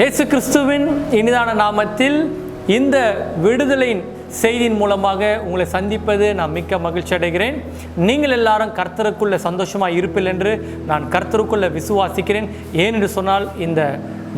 இயேசு கிறிஸ்துவின் இனிதான நாமத்தில் இந்த விடுதலையின் செய்தியின் மூலமாக உங்களை சந்திப்பது நான் மிக்க மகிழ்ச்சி அடைகிறேன். நீங்கள் எல்லாரும் கர்த்தருக்குள்ள சந்தோஷமாக இருப்பில் என்று நான் கர்த்தருக்குள்ள விசுவாசிக்கிறேன். ஏனென்று சொன்னால் இந்த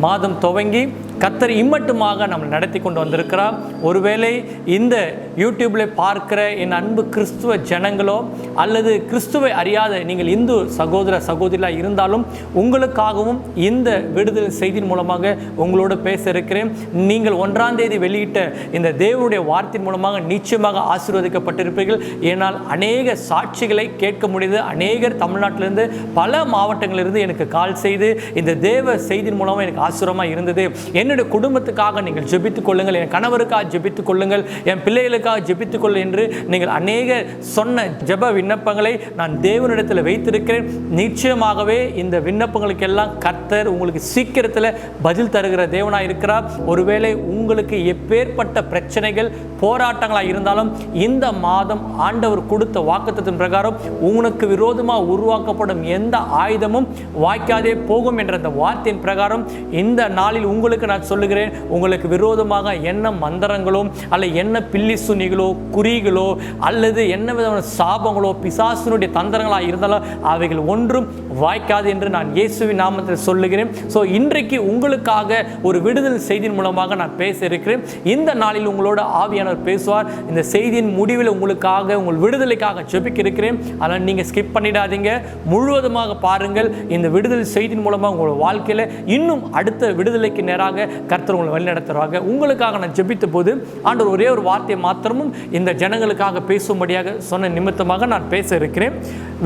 மாதம் துவங்கி கத்தர் இம்மட்டுமாக நம்மளை நடத்தி கொண்டு வந்திருக்கிறார். ஒருவேளை இந்த யூடியூப்பில் பார்க்கிற என் அன்பு கிறிஸ்துவ ஜனங்களோ அல்லது கிறிஸ்துவை அறியாத நீங்கள் இந்து சகோதர சகோதரியாக இருந்தாலும் உங்களுக்காகவும் இந்த விடுதலை செய்தியின் மூலமாக உங்களோட பேச இருக்கிறேன். நீங்கள் ஒன்றாம் தேதி வெளியிட்ட இந்த தேவனுடைய வார்த்தையின் மூலமாக நிச்சயமாக ஆசீர்வதிக்கப்பட்டிருப்பீர்கள். ஏனால் அநேக சாட்சிகளை கேட்க முடியுது அநேகர் தமிழ்நாட்டிலிருந்து பல மாவட்டங்களிலிருந்து எனக்கு கால் செய்து இந்த தேவ செய்தியின் மூலமாக எனக்கு ஆசீர்வமாக இருந்தது. என்னுடைய குடும்பத்துக்காக நீங்கள் ஜெபித்துக் கொள்ளுங்கள். என் கணவருக்காக ஜெபித்துக் கொள்ளுங்கள். என் பிள்ளைகளுக்காக ஜெபித்துக் கொள்ளு என்று நீங்கள் அநேக சொன்ன ஜெப விண்ணப்பங்களை நான் தேவனிடத்தில் வைத்திருக்கிறேன். நிச்சயமாகவே இந்த விண்ணப்பங்களுக்கெல்லாம் கர்த்தர் உங்களுக்கு சீக்கிரத்தில் பதில் தருகிற தேவனாக இருக்கிறார். ஒருவேளை உங்களுக்கு எப்பேற்பட்ட பிரச்சனைகள் போராட்டங்களாக இருந்தாலும் இந்த மாதம் ஆண்டவர் கொடுத்த வாக்குத்தத்தின் பிரகாரம் உனக்கு விரோதமாக உருவாக்கப்படும் எந்த ஆயுதமும் வாய்க்காதே போகும் என்ற அந்த வார்த்தையின் பிரகாரம் இந்த நாளில் உங்களுக்கு நான் சொல்லுகிறேன் உங்களுக்கு விரோதமாக என்ன மந்திரங்களோ அல்ல என்ன பில்லி சுனிகளோ குறிகளோ அல்லது என்ன விதமான சாபங்களோ பிசாசினுடைய தந்திரங்களாக இருந்தாலும் அவைகள் ஒன்றும் வாய்க்காது என்று நான் இயேசுவின் நாமத்தில் சொல்லுகிறேன். ஸோ இன்றைக்கு உங்களுக்காக ஒரு விடுதல் செய்தியின் மூலமாக நான் பேச இருக்கிறேன் இந்த நாளில் உங்களோட ஆவியானவர் பேசுவார். இந்த செய்தியின் முடிவில் உங்களுக்காக உங்கள் விடுதலைக்காக ஜெபிக்க இருக்கிறேன் அதனால் நீங்கள் ஸ்கிப் பண்ணிடாதீங்க. முழுவதுமாக பாருங்கள். இந்த விடுதல் செய்தியின் மூலமாக உங்களோட வாழ்க்கையில் இன்னும் அடுத்த விடுதலைக்கு நேராக கர்த்தர் உங்களை வழிநடத்துறாங்க உங்களுக்காக நான் ஜெபித்த போது ஆண்டவர் ஒரே ஒரு வார்த்தையை மாத்திரமும் இந்த ஜனங்களுக்காக பேசும்படியாக சொன்ன நிமித்தமாக நான் பேச இருக்கிறேன்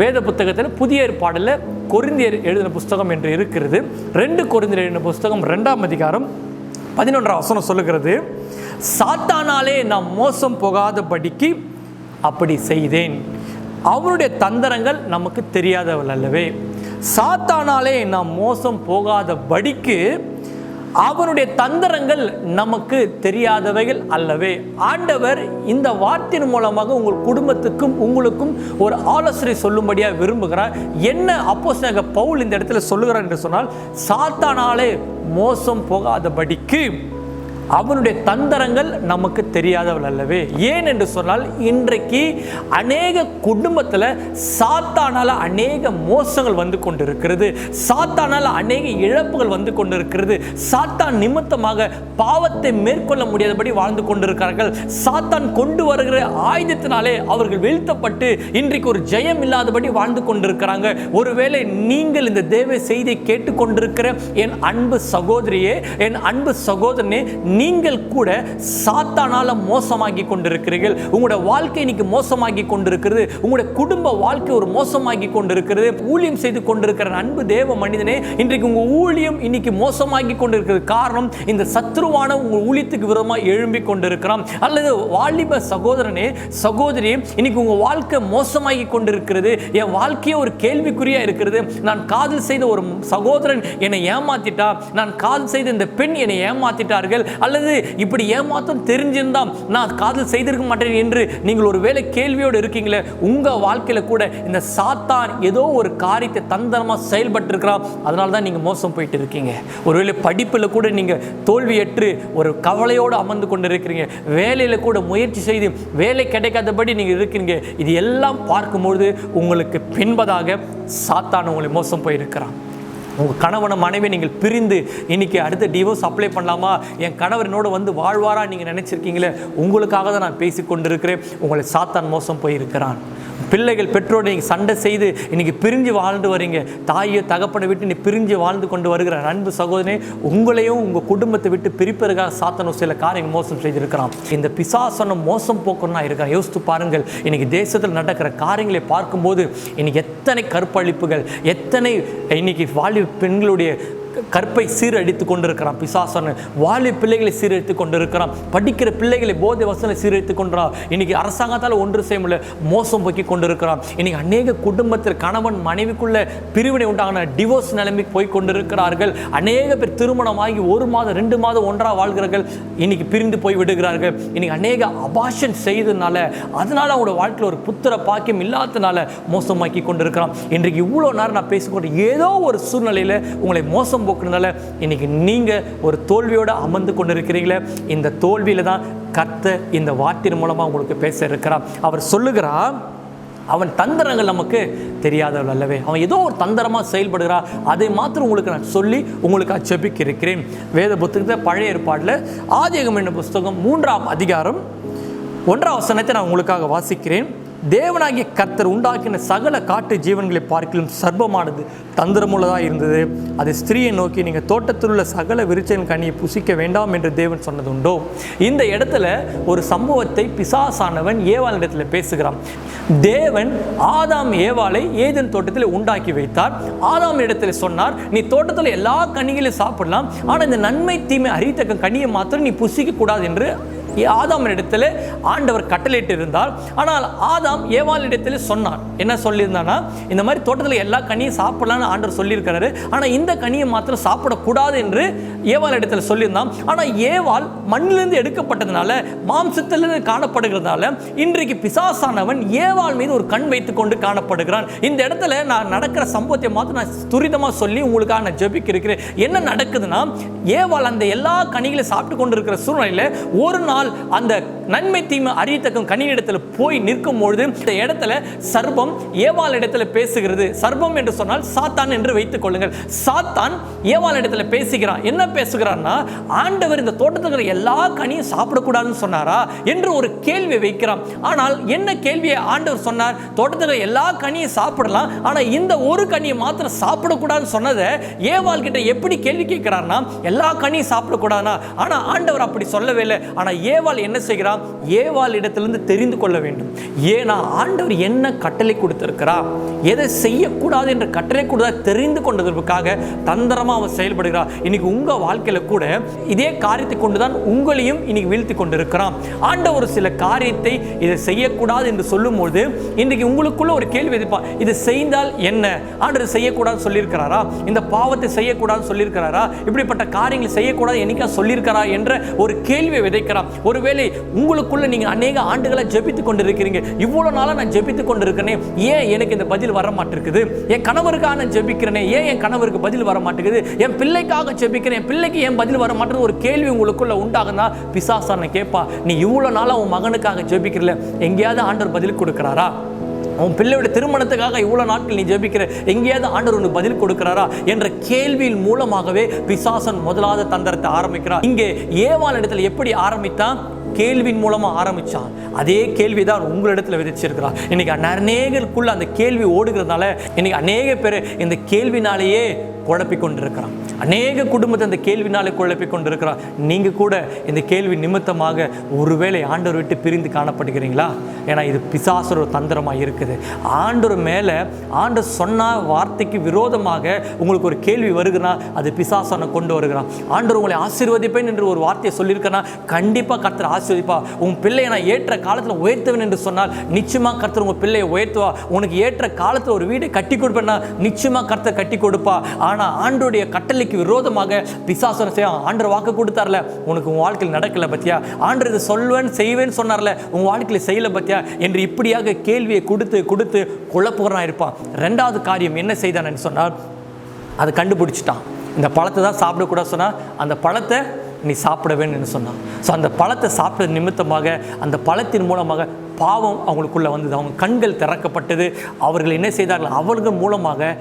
வேத புத்தகத்தில் புதிய ஏற்பாடில் கொரிந்தியர் எழுதின புஸ்தகம் என்று இருக்கிறது. ரெண்டு கொரிந்தியர் எழுதின புஸ்தகம் ரெண்டாம் அதிகாரம் பதினொன்றாம் வசனம் சொல்லுகிறது சாத்தானாலே நாம் மோசம் போகாதபடிக்கு அப்படி செய்தேன். அவனுடைய தந்திரங்கள் நமக்கு தெரியாதவள் அல்லவே. சாத்தானாலே நாம் மோசம் போகாதபடிக்கு அவனுடைய தந்திரங்கள் நமக்கு தெரியாதவைகள் அல்லவே. ஆண்டவர் இந்த வார்த்தையின் மூலமாக உங்கள் குடும்பத்துக்கும் உங்களுக்கும் ஒரு ஆலோசனை சொல்லும்படியாக விரும்புகிறார். என்ன அப்போ பவுல் இந்த இடத்துல சொல்லுகிறார் என்று சொன்னால் சாத்தானாலே மோசம் போகாதபடிக்கு அவனுடைய தந்திரங்கள் நமக்கு தெரியாதவள் அல்லவே. ஏன் என்று சொன்னால் இன்றைக்கு அநேக குடும்பத்தில் சாத்தானால் அநேக மோசங்கள் வந்து கொண்டிருக்கிறது. சாத்தானால் அநேக இழப்புகள் வந்து கொண்டிருக்கிறது. சாத்தான் நிமித்தமாக பாவத்தை மேற்கொள்ள முடியாதபடி வாழ்ந்து கொண்டிருக்கிறார்கள். சாத்தான் கொண்டு வருகிற ஆயுதத்தினாலே அவர்கள் வீழ்த்தப்பட்டு இன்றைக்கு ஒரு ஜெயம் இல்லாதபடி வாழ்ந்து கொண்டிருக்கிறாங்க. ஒருவேளை நீங்கள் இந்த தேவ செய்தியை கேட்டுக்கொண்டிருக்கிற என் அன்பு சகோதரியே என் அன்பு சகோதரனே நீங்கள் கூட சாத்தானால மோசமாகி கொண்டிருக்கிறீர்கள். உங்களுடைய வாழ்க்கை இன்னைக்கு மோசமாகி கொண்டிருக்கிறது. உங்களுடைய குடும்ப வாழ்க்கை ஒரு மோசமாகி கொண்டிருக்கிறது. ஊழியம் செய்து கொண்டிருக்கிற அன்பு தேவ மனிதனே இன்றைக்கு உங்க ஊழியம் இன்னைக்கு மோசமாகி கொண்டிருக்கிறது. காரணம் இந்த சத்ருவான உங்கள் ஊழியத்துக்கு விரோதமாக எழும்பி கொண்டிருக்கிறான். அல்லது வாலிப சகோதரனே சகோதரி இன்னைக்கு உங்க வாழ்க்கை மோசமாகி கொண்டிருக்கிறது. என் வாழ்க்கையே ஒரு கேள்விக்குறியா இருக்கிறது. நான் காதல் செய்த ஒரு சகோதரன் என்னை ஏமாத்திட்டா. நான் காதல் செய்த இந்த பெண் என்னை ஏமாத்திட்டார்கள். அல்லது இப்படி ஏமாத்தம் தெரிஞ்சிருந்தால் நான் காதல் செய்திருக்க மாட்டேன் என்று நீங்கள் ஒரு வேளை கேள்வியோடு இருக்கீங்களே உங்க வாழ்க்கையில கூட இந்த சாத்தான் ஏதோ ஒரு காரியத்தை தந்திரமா செயல்பட்டு இருக்கிறான் அதனால தான் நீங்க மோசம் போயிட்டு இருக்கீங்க. ஒருவேளை படிப்பில் கூட நீங்க தோல்வியற்று ஒரு கவலையோடு அமர்ந்து கொண்டு இருக்கிறீங்க வேலையில கூட முயற்சி செய்து வேலை கிடைக்காதபடி நீங்க இருக்கிறீங்க இது எல்லாம் பார்க்கும்பொழுது உங்களுக்கு பின்பதாக சாத்தான் உங்களை மோசம் போயிருக்கிறான். உங்கள் கணவனை மனைவி நீங்கள் பிரிந்து இன்னைக்கு அடுத்த டிவோர்ஸ் அப்ளை பண்ணலாமா? என் கணவரனோடு வந்து வாழ்வாரா நீங்கள் நினச்சிருக்கீங்களே? உங்களுக்காக தான் நான் பேசி கொண்டிருக்கிறேன் உங்களை சாத்தான் மோசம் போயிருக்கிறான். பிள்ளைகள் பெற்றோடு நீங்கள் சண்டை செய்து இன்னைக்கு பிரிஞ்சு வாழ்ந்து வரீங்க. தாயை தகப்பனை விட்டு நீ பிரிஞ்சு வாழ்ந்து கொண்டு வருகிற அன்பு சகோதரனே உங்களையும் உங்கள் குடும்பத்தை விட்டு பிரிப்பதற்காக சாத்தனும் சில காரியங்கள் மோசம் செய்திருக்கிறான். இந்த பிசாசனம் மோசம் போக்கணும்னா இருக்கான். யோசித்து பாருங்கள். இன்றைக்கி தேசத்தில் நடக்கிற காரியங்களை பார்க்கும்போது இன்றைக்கி எத்தனை கற்பழிப்புகள் எத்தனை இன்னைக்கு வாலிப பெண்களுடைய கற்பை சீரழித்து கொண்டிருக்கிறான். பிசாசன் வாலி பிள்ளைகளை சீரழித்து கொண்டிருக்கிறான். படிக்கிற பிள்ளைகளை போதை வசனை சீரழித்து கொண்டான் இன்னைக்கு அரசாங்கத்தால் ஒன்று செய்ய முடியல. மோசம் போக்கி கொண்டிருக்கிறான். இன்னைக்கு அநேக குடும்பத்தில் கணவன் மனைவிக்குள்ள பிரிவினை உண்டான டிவோர்ஸ் நிலைமைக்கு போய் கொண்டிருக்கிறார்கள். அநேக பேர் திருமணமாகி ஒரு மாதம் ரெண்டு மாதம் ஒன்றாக வாழ்கிறார்கள். இன்னைக்கு பிரிந்து போய் விடுகிறார்கள். இன்னைக்கு அநேக அபாஷன் செய்ததுனால அதனால அவங்களோட வாழ்க்கையில் ஒரு புத்திர பாக்கியம் இல்லாததுனால மோசமாக்கி கொண்டிருக்கிறான். இன்றைக்கு இவ்வளோ நேரம் நான் பேசிக்கொண்டு ஏதோ ஒரு சூழ்நிலையில் உங்களை மோசம் துரோகம் போக்குறதுனால இன்னைக்கு நீங்கள் ஒரு தோல்வியோடு அமர்ந்து கொண்டு இருக்கிறீங்களே இந்த தோல்வியில் தான் கத்த இந்த வார்த்தையின் மூலமாக உங்களுக்கு பேச இருக்கிறார் அவர் சொல்லுகிறார் அவன் தந்திரங்கள் நமக்கு தெரியாதவள் அல்லவே. அவன் ஏதோ ஒரு தந்திரமாக செயல்படுகிறா அதை மாத்திரம் உங்களுக்கு நான் சொல்லி உங்களுக்கு அச்சபிக்க இருக்கிறேன் வேத புத்தகத்தை பழைய ஏற்பாடில் ஆதியகம் என்ற புஸ்தகம் மூன்றாம் அதிகாரம் ஒன்றாம் வசனத்தை நான் உங்களுக்காக வாசிக்கிறேன். தேவனாகிய கர்த்தர் உண்டாக்கின சகல காட்டு ஜீவன்களை பார்க்கிலும் சர்வமானது தந்திரமுள்ளதாக இருந்தது. அது ஸ்திரீயை நோக்கி நீங்கள் தோட்டத்தில் உள்ள சகல விருச்சையின் கனியை புசிக்க வேண்டாம் என்று தேவன் சொன்னது உண்டோ இந்த இடத்துல ஒரு சம்பவத்தை பிசாசானவன் ஏவாள் இடத்துல பேசுகிறான். தேவன் ஆதாம் ஏவாளை ஏதன் தோட்டத்தில் உண்டாக்கி வைத்தார். ஆதாம் இடத்துல சொன்னார் நீ தோட்டத்தில் எல்லா கனிகளையும் சாப்பிடலாம் ஆனால் இந்த நன்மை தீமை அறிவித்தக்க கனியை மாத்திரம் நீ புசிக்க கூடாது என்று ஆதாம் இடத்துல ஆண்டவர் கட்டளையிட்டு இருந்தார் ஆனால் ஆதாம் ஏவாளிடத்தில் இடத்துல சொன்னார். என்ன சொல்லியிருந்தானா இந்த மாதிரி தோட்டத்தில் எல்லா கனியும் சாப்பிடலாம்னு ஆண்டவர் சொல்லியிருக்கிறாரு. ஆனால் இந்த கனியை மாத்திரம் சாப்பிடக்கூடாது என்று ஏவாள் இடத்துல சொல்லியிருந்தான். ஆனால் ஏவாள் மண்ணிலிருந்து எடுக்கப்பட்டதுனால மாம்சத்திலிருந்து காணப்படுகிறதால இன்றைக்கு பிசாசானவன் ஏவாள் மீது ஒரு கண் வைத்துக்கொண்டு காணப்படுகிறான். இந்த இடத்துல நான் நடக்கிற சம்பவத்தை மாத்திரம் நான் துரிதமாக சொல்லி உங்களுக்காக நான் ஜபிக்க இருக்கிறேன் என்ன நடக்குதுன்னா ஏவாள் அந்த எல்லா கனிகளை சாப்பிட்டு கொண்டு இருக்கிற சூழ்நிலையில் ஒரு நாள் ஆனால் அந்த நன்மை தீமை அறியத்தக்க கனியிடத்தில் போய் நிற்கும் பொழுது இந்த இடத்துல சர்ப்பம் ஏவால் இடத்துல பேசுகிறது. சர்ப்பம் என்று சொன்னால் சாத்தான் என்று வைத்துக் கொள்ளுங்கள். சாத்தான் ஏவால் இடத்துல பேசுகிறான். என்ன பேசுகிறான்னா ஆண்டவர் இந்த தோட்டத்தில் எல்லா கனியும் சாப்பிடக்கூடாதுன்னு சொன்னாரா? என்று ஒரு கேள்வி வைக்கிறான். ஆனால் என்ன கேள்வியை ஆண்டவர் சொன்னார்? தோட்டத்தில் எல்லா கனியும் சாப்பிடலாம். ஆனால் இந்த ஒரு கனியை மாத்திரம் சாப்பிடக்கூடாதுன்னு சொன்னதை ஏவால் கிட்ட எப்படி கேள்வி கேட்கிறான்னா எல்லா கனியும் சாப்பிடக்கூடாதுனா? ஆனால் ஆண்டவர் அப்படி சொல்லவே இல்லை. ஆனால் ஏ ஏவாள் என்ன செய்கிறான் ஏவாள் இடத்திலிருந்து தெரிந்து கொள்ள வேண்டும். ஏன்னா ஆண்டவர் என்ன கட்டளை கொடுத்திருக்கிறார் எதை செய்யக்கூடாது என்ற கட்டளை கொடுத்தா தெரிந்து கொண்டதற்காக தந்திரமாக அவன் செயல்படுகிறார் இன்னைக்கு உங்கள் வாழ்க்கையில் கூட இதே காரியத்தை கொண்டு தான் உங்களையும் இன்னைக்கு வீழ்த்தி கொண்டிருக்கிறான். ஆண்டவர் ஒரு சில காரியத்தை இதை செய்யக்கூடாது என்று சொல்லும்போது இன்றைக்கு உங்களுக்குள்ள ஒரு கேள்வி எதிர்ப்பான் இது செய்தால் என்ன? ஆண்டவர் செய்யக்கூடாது சொல்லியிருக்கிறாரா? இந்த பாவத்தை செய்யக்கூடாது சொல்லியிருக்கிறாரா? இப்படிப்பட்ட காரியங்களை செய்யக்கூடாது என்னைக்கா சொல்லியிருக்கிறா என்ற ஒரு கேள்வியை விதைக்கிறான். ஒருவேளை உங்களுக்குள்ள நீங்க அநேக ஆண்டுகளை ஜெபித்து கொண்டிருக்கிறீங்க. இவ்வளவு நாளாக நான் ஜெபித்து கொண்டிருக்கிறேனே. ஏன் எனக்கு இந்த பதில் வர மாட்டேங்குது என் கணவருக்காக நான் ஜெபிக்கிறேனே. ஏன் என் கணவருக்கு பதில் வர மாட்டேங்குது என் பிள்ளைக்காக ஜெபிக்கிறேன். என் பிள்ளைக்கு ஏன் பதில் வர மாட்டேங்குது ஒரு கேள்வி உங்களுக்குள்ள உண்டாகுனா பிசாசான கேட்பா நீ இவ்வளவு நாளாக உன் மகனுக்காக ஜெபிக்கிறல. எங்கேயாவது ஆண்டவர் பதில் கொடுக்கிறாரா? உன் பிள்ளையோட திருமணத்துக்காக இவ்வளோ நாட்கள் நீ ஜெபிக்கிற எங்கேயாவது ஆண்டவர் உனக்கு பதில் கொடுக்கிறாரா என்ற கேள்வியின் மூலமாகவே பிசாசன் முதலாவது தந்திரத்தை ஆரம்பிக்கிறார் இங்கே ஏவாள் இடத்துல எப்படி ஆரம்பித்தான்? கேள்வியின் மூலமாக ஆரம்பிச்சான். அதே கேள்வி தான் உங்களிடத்தில் விதைச்சிருக்கிறார் இன்னைக்கு அநேகருக்குள்ள அந்த கேள்வி ஓடுகிறதுனால இன்னைக்கு அநேக பேர் இந்த கேள்வினாலேயே குழப்பிக் கொண்டிருக்கிறான். அநேக குடும்பத்தை அந்த கேள்வினாலே குழப்பிக் கொண்டிருக்கிறார். நீங்கள் கூட இந்த கேள்வி நிமித்தமாக ஒருவேளை ஆண்டவர் விட்டு பிரிந்து காணப்படுகிறீங்களா? ஏன்னா இது பிசாசர் ஒரு தந்திரமாக இருக்குது. ஆண்டவர் மேலே ஆண்டவர் சொன்ன வார்த்தைக்கு விரோதமாக உங்களுக்கு ஒரு கேள்வி வருகிறனா அது பிசாசனை கொண்டு வருகிறான் ஆண்டவர் உங்களை ஆசீர்வதிப்பேன் என்று ஒரு வார்த்தையை சொல்லியிருக்கனா கண்டிப்பாக கர்த்தர் ஆசீர்வதிப்பா உன் பிள்ளையை நான் ஏற்ற காலத்தில் உயர்த்துவேன் என்று சொன்னால் நிச்சயமாக கர்த்தர் உங்கள் பிள்ளையை உயர்த்துவா உனக்கு ஏற்ற காலத்தில் ஒரு வீடை கட்டி கொடுப்பேன்னா நிச்சயமாக கர்த்தர் கட்டி கொடுப்பா ஆனால் ஆண்டோடைய கட்டளைக்கு விரோதமாக பிசாசன செய்ய? ஆண்டர் வாக்கு கொடுத்தார்ல. உனக்கு உன் வாழ்க்கையில் நடக்கலை பத்தியா? ஆண்டர் இதை சொல்வேன் செய்வேன்னு சொன்னார்ல. உன் வாழ்க்கையில் செய்யலை பத்தியா? என்று இப்படியாக கேள்வியை கொடுத்து கொடுத்து குழப்பகரனா இருப்பான். ரெண்டாவது காரியம் என்ன செய்தான்னு சொன்னால் அதை கண்டுபிடிச்சிட்டான். இந்த பழத்தை தான் சாப்பிடக்கூடாது சொன்னால் அந்த பழத்தை நீ சாப்பிட வேணும்னு சொன்னான். ஸோ அந்த பழத்தை சாப்பிட்ட நிமித்தமாக அந்த பழத்தின் மூலமாக பாவம் அவங்களுக்குள்ள வந்தது. அவங்க கண்கள் திறக்கப்பட்டது. அவர்கள் என்ன செய்தார்கள்? அவர்கள் மூலமாக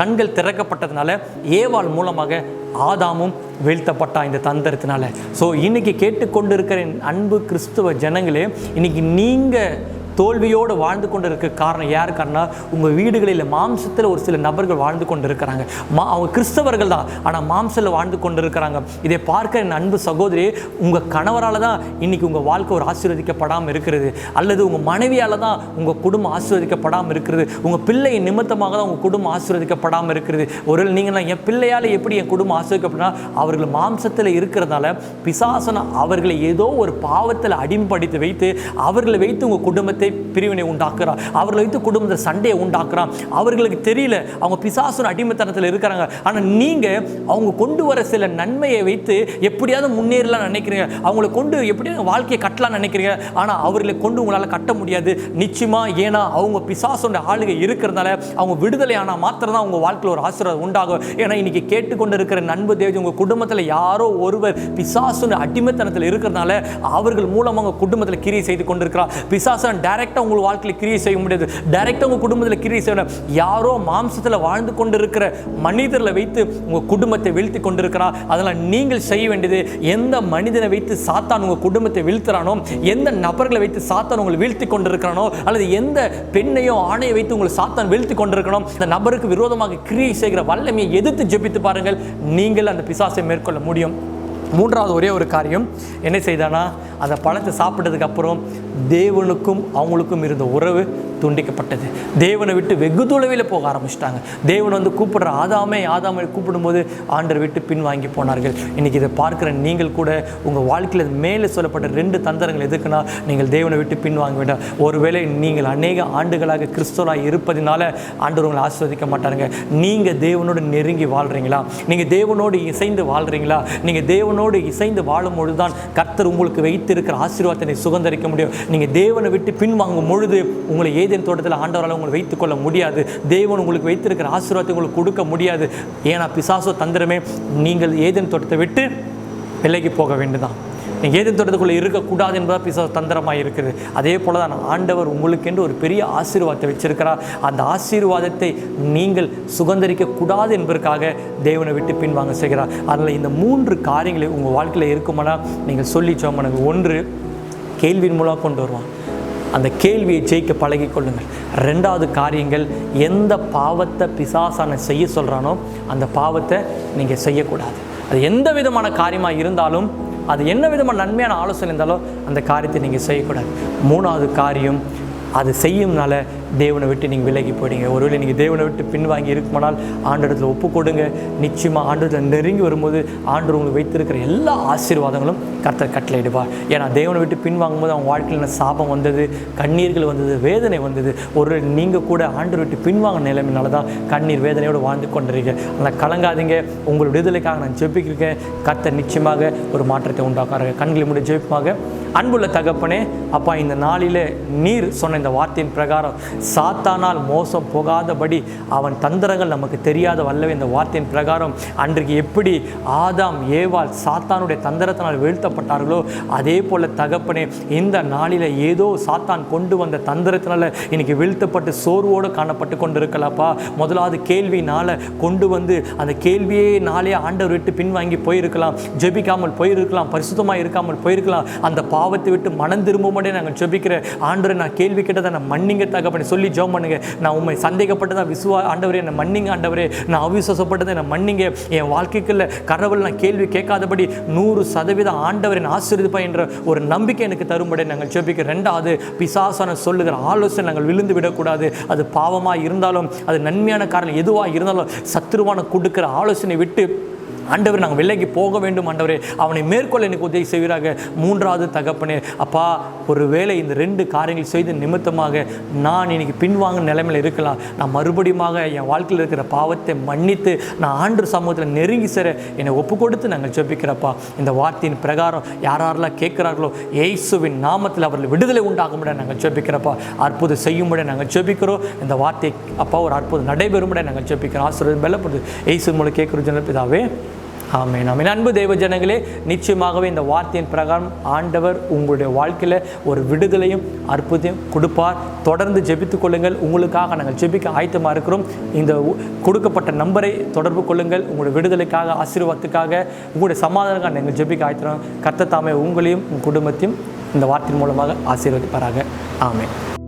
கண்கள் திறக்கப்பட்டதுனால ஏவாள் மூலமாக ஆதாமும் வீழ்த்தப்பட்டான் இந்த தந்திரத்தினால. ஸோ இன்றைக்கி கேட்டுக்கொண்டிருக்கிற என் அன்பு கிறிஸ்துவ ஜனங்களே இன்னைக்கு நீங்கள் தோல்வியோடு வாழ்ந்து கொண்டு இருக்க காரணம் யாருக்காருன்னா உங்கள் வீடுகளில் மாம்சத்தில் ஒரு சில நபர்கள் வாழ்ந்து கொண்டு இருக்கிறாங்க மா அவங்க கிறிஸ்தவர்கள் தான். ஆனால் மாம்சத்தில் வாழ்ந்து கொண்டு இருக்கிறாங்க இதை பார்க்க என் அன்பு சகோதரி உங்கள் கணவரால் தான் இன்றைக்கி உங்கள் வாழ்க்கை ஒரு ஆசீர்வதிக்கப்படாமல் இருக்கிறது. அல்லது உங்கள் மனைவியால் தான் உங்கள் குடும்பம் ஆசீர்வதிக்கப்படாமல் இருக்கிறது. உங்கள் பிள்ளை நிமித்தமாக தான் உங்கள் குடும்பம் ஆசீர்வதிக்கப்படாமல் இருக்கிறது. ஒரு நீங்கள் என் பிள்ளையால் எப்படி என் குடும்பம் ஆசீர்வதிக்கப்படனா அவர்கள் மாம்சத்தில் இருக்கிறதால பிசாசனம் அவர்களை ஏதோ ஒரு பாவத்தில் அடிமைப்படுத்தி வைத்து அவர்களை வைத்து உங்கள் குடும்பத்தை குடும்பத்தை பிரிவினை உண்டாக்குறார். அவர்களை வைத்து குடும்பத்தை சண்டையை உண்டாக்குறான். அவர்களுக்கு தெரியல அவங்க பிசாசுன அடிமைத்தனத்தில் இருக்கிறாங்க. ஆனால் நீங்கள் அவங்க கொண்டு வர சில நன்மையை வைத்து எப்படியாவது முன்னேறலாம் நினைக்கிறீங்க. அவங்கள கொண்டு எப்படியாவது வாழ்க்கையை கட்டலாம் நினைக்கிறீங்க. ஆனால் அவர்களை கொண்டு உங்களால் கட்ட முடியாது. நிச்சயமாக ஏன்னா அவங்க பிசாசுடைய ஆளுகை இருக்கிறதுனால அவங்க விடுதலை ஆனால் மாத்திரம் தான் அவங்க வாழ்க்கையில் ஒரு ஆசீர்வாதம் உண்டாகும். ஏன்னா இன்னைக்கு கேட்டுக்கொண்டு இருக்கிற நண்பு தேவதி உங்கள் குடும்பத்தில் யாரோ ஒருவர் பிசாசுன அடிமைத்தனத்தில் இருக்கிறதுனால அவர்கள் மூலமாக உங்கள் குடும்பத்தில் கிரியை செய்து கொண்டிருக்கிறார். பிசாசன் டைரெக்டாக உங்கள் வாழ்க்கையில் கிரியை செய்ய முடியாது. டைரெக்டாக உங்கள் குடும்பத்தில் கிரியை செய்யணும் யாரோ மாம்சத்தில் வாழ்ந்து கொண்டு இருக்கிற மனிதர்களை வைத்து உங்கள் குடும்பத்தை வீழ்த்தி கொண்டிருக்கிறார். அதெல்லாம் நீங்கள் செய்ய வேண்டியது எந்த மனிதனை வைத்து சாத்தான் உங்கள் குடும்பத்தை வீழ்த்துறானோ எந்த நபர்களை வைத்து சாத்தான் உங்களை வீழ்த்தி கொண்டிருக்கிறானோ அல்லது எந்த பெண்ணையோ ஆணையை வைத்து உங்களை சாத்தான் வீழ்த்தி கொண்டிருக்கணும் அந்த நபருக்கு விரோதமாக கிரியை செய்கிற வல்லமையை எதிர்த்து ஜெபித்து பாருங்கள். நீங்கள் அந்த பிசாசை மேற்கொள்ள முடியும். மூன்றாவது ஒரே ஒரு காரியம். என்ன செய்தானா? அந்த பழத்தை சாப்பிட்டதுக்கப்புறம் தேவனுக்கும் அவங்களுக்கும் இருந்த உறவு துண்டிக்கப்பட்டது. தேவனை விட்டு வெகு தொலைவில் போக ஆரம்பிச்சிட்டாங்க. தேவன் வந்து கூப்பிடுற ஆதாமே ஆதாமை கூப்பிடும்போது ஆண்டர் விட்டு பின் வாங்கி போனார்கள். இன்றைக்கி இதை பார்க்குற நீங்கள் கூட உங்கள் வாழ்க்கையில் மேலே சொல்லப்பட்ட ரெண்டு தந்திரங்கள் எதுக்குன்னா நீங்கள் தேவனை விட்டு பின் வாங்க வேண்டாம். ஒருவேளை நீங்கள் அநேக ஆண்டுகளாக கிறிஸ்தவராக இருப்பதினால ஆண்டவர் உங்களை ஆஸ்வதிக்க மாட்டாருங்க. நீங்கள் தேவனோடு நெருங்கி வாழ்கிறீங்களா நீங்கள் தேவனோடு இசைந்து வாழ்கிறீங்களா நீங்கள் தேவனோடு இசைந்து வாழும் பொழுது தான் கர்த்தர் உங்களுக்கு வைத்திருக்கிற ஆசீர்வாதத்தை சுகந்தரிக்க முடியும். நீங்கள் தேவனை விட்டு பின்வாங்கும் பொழுது உங்களை ஏதேன் தோட்டத்தில் ஆண்டவரால் உங்களை வைத்துக்கொள்ள முடியாது. தேவன் உங்களுக்கு வைத்திருக்கிற ஆசீர்வாதத்தை உங்களுக்கு கொடுக்க முடியாது. ஏன்னா பிசாசோ தந்திரமே நீங்கள் ஏதேன் தோட்டத்தை விட்டு விலகி போக வேண்டுதான். நீங்கள் ஏதேன் தோட்டத்துக்குள்ளே இருக்கக்கூடாது என்பதாக பிசாசு தந்திரமாக இருக்குது. அதே போல தான் ஆண்டவர் உங்களுக்கென்று ஒரு பெரிய ஆசீர்வாதத்தை வச்சிருக்கிறார். அந்த ஆசீர்வாதத்தை நீங்கள் சுகந்தரிக்கக்கூடாது கூடாது என்பதற்காக தேவனை விட்டு பின்வாங்க செய்கிறார். அதனால் இந்த மூன்று காரியங்களை உங்கள் வாழ்க்கையில் இருக்குமானால் நீங்கள் சொல்லி சோமனுக்கு ஒன்று கேள்வியின் மூலம் கொண்டு வருவான். அந்த கேள்வியை ஜெயிக்க பழகி கொள்ளுங்கள். ரெண்டாவது காரியங்கள் எந்த பாவத்தை பிசாசான செய்ய சொல்கிறானோ அந்த பாவத்தை நீங்கள் செய்யக்கூடாது. அது எந்த விதமான காரியமாக இருந்தாலும் அது என்ன விதமான நன்மையான ஆலோசனை இருந்தாலும் அந்த காரியத்தை நீங்கள் செய்யக்கூடாது. மூணாவது காரியம் அது செய்யும்னால தேவனை விட்டு நீங்கள் விலகி போயிடுங்க ஒருவேளை நீங்கள் தேவனை விட்டு பின்வாங்கி இருக்குமானால் ஆண்டஇடத்துல ஒப்பு கொடுங்க நிச்சயமாக ஆண்டத்தில் நெருங்கி வரும்போது ஆண்டு உங்களுக்கு வைத்திருக்கிற எல்லா ஆசீர்வாதங்களும் கர்த்தர் கட்டளையிடுவார். ஏன்னா தேவனை விட்டு பின்வாங்கும் போது அவங்க வாழ்க்கையில் என்ன சாபம் வந்தது கண்ணீர்கள் வந்தது வேதனை வந்தது. ஒரு நீங்கள் கூட ஆண்டு விட்டு பின்வாங்க நிலைமையினால தான் கண்ணீர் வேதனையோடு வாழ்ந்து கொண்டிருக்கீங்க. ஆனால் கலங்காதீங்க. உங்கள் விடுதலைக்காக நான் ஜெபிக்கிறேன். கர்த்தர் நிச்சயமாக ஒரு மாற்றத்தை உண்டாக்குறாங்க கண்களை முடிய ஜெபிப்பாக அன்புள்ள தகப்பனே அப்பா இந்த நாளில் நீர் சொன்ன இந்த வார்த்தையின் பிரகாரம் சாத்தானால் மோசம் போகாதபடி அவன் தந்திரங்கள் நமக்கு தெரியாத வல்லவே இந்த வார்த்தையின் பிரகாரம் அன்றைக்கு எப்படி ஆதாம் ஏவால் சாத்தானுடைய தந்திரத்தினால் வீழ்த்தப்பட்டார்களோ அதே போல தகப்பனே இந்த நாளில் ஏதோ சாத்தான் கொண்டு வந்த தந்திரத்தினால் இன்னைக்கு வீழ்த்தப்பட்டு சோர்வோடு காணப்பட்டு கொண்டு இருக்கலாப்பா முதலாவது கேள்வினால கொண்டு வந்து அந்த கேள்வியே நாளே ஆண்டவர் விட்டு பின்வாங்கி போயிருக்கலாம். ஜெபிக்காமல் போயிருக்கலாம் பரிசுத்தமாக இருக்காமல் போயிருக்கலாம். அந்த பாவத்தை விட்டு மனம் திரும்பும்படி நாங்கள் ஜெபிக்கிற ஆண்டரை நான் கேள்வி கேட்டதை நான் மன்னிங்க தகப்பனே. சொல்லி ஜோம் பண்ணுங்க. நான் உண்மை சந்தேகப்பட்டதா விசுவா ஆண்டவரே என்னை மன்னிங்க ஆண்டவரே. நான் அவிசுவாசப்பட்டதை என்னை மன்னிங்க. என் வாழ்க்கைக்குள்ள கடவுள் நான் கேள்வி கேட்காதபடி நூறு சதவீதம் ஆண்டவரின் நான் ஆசீர்வதிப்பா என்ற ஒரு நம்பிக்கை எனக்கு தரும்படி நாங்கள் ஜெபிக்க ரெண்டாவது பிசாசான சொல்லுகிற ஆலோசனை நாங்கள் விழுந்து விடக்கூடாது. அது பாவமாக இருந்தாலும் அது நன்மையான காரணம் எதுவாக இருந்தாலும் சத்துருவான கொடுக்கிற ஆலோசனை விட்டு ஆண்டவர் நாங்கள் விலகி போக வேண்டும் ஆண்டவரே. அவனை மேற்கொள்ள எனக்கு உதவி செய்வீராக. மூன்றாவது தகப்பனே அப்பா ஒரு வேளை இந்த ரெண்டு காரியங்கள் செய்து நிமித்தமாக நான் இன்னைக்கு பின்வாங்க நிலைமையில் இருக்கலாம். நான் மறுபடியுமாக என் வாழ்க்கையில் இருக்கிற பாவத்தை மன்னித்து நான் ஆண்டு சமூகத்தில் நெருங்கி சேர என்னை ஒப்பு கொடுத்து நாங்கள் ஜெபிக்கிறப்பா. இந்த வார்த்தையின் பிரகாரம் யார் யாரெல்லாம் கேட்குறார்களோ ஏசுவின் நாமத்தில் அவர்கள் விடுதலை உண்டாகும்படி நாங்கள் ஜெபிக்கிறப்பா. அற்புதம் செய்யும்படி நாங்கள் ஜெபிக்கிறோம். இந்த வார்த்தை அப்பா ஒரு அற்புதம் நடைபெறும்படி நாங்கள் ஜெபிக்கிறோம். ஆசிரியர் பலப்படுது ஏசு மூலம் கேட்குற ஜனப்பிதாவே. ஆமேன் ஆமென். அன்பு தெய்வ ஜனங்களே நிச்சயமாகவே இந்த வார்த்தையின் பிரகாரம் ஆண்டவர் உங்களுடைய வாழ்க்கையில் ஒரு விடுதலையும் அற்புதம் கொடுப்பார். தொடர்ந்து ஜெபித்துக் கொள்ளுங்கள். உங்களுக்காக நாங்கள் ஜெபிக்க ஆயத்தமாக இருக்கிறோம். இந்த உ- கொடுக்கப்பட்ட நம்பரை தொடர்பு கொள்ளுங்கள். உங்களுடைய விடுதலைக்காக ஆசீர்வாதத்துக்காக உங்களுடைய சமாதானக்காக நாங்கள் ஜெபிக்க ஆயத்தம் கத்த தாமே உங்களையும் உங்கள் குடும்பத்தையும் இந்த வார்த்தையின் மூலமாக ஆசீர்வதிப்பாராக. ஆமென்.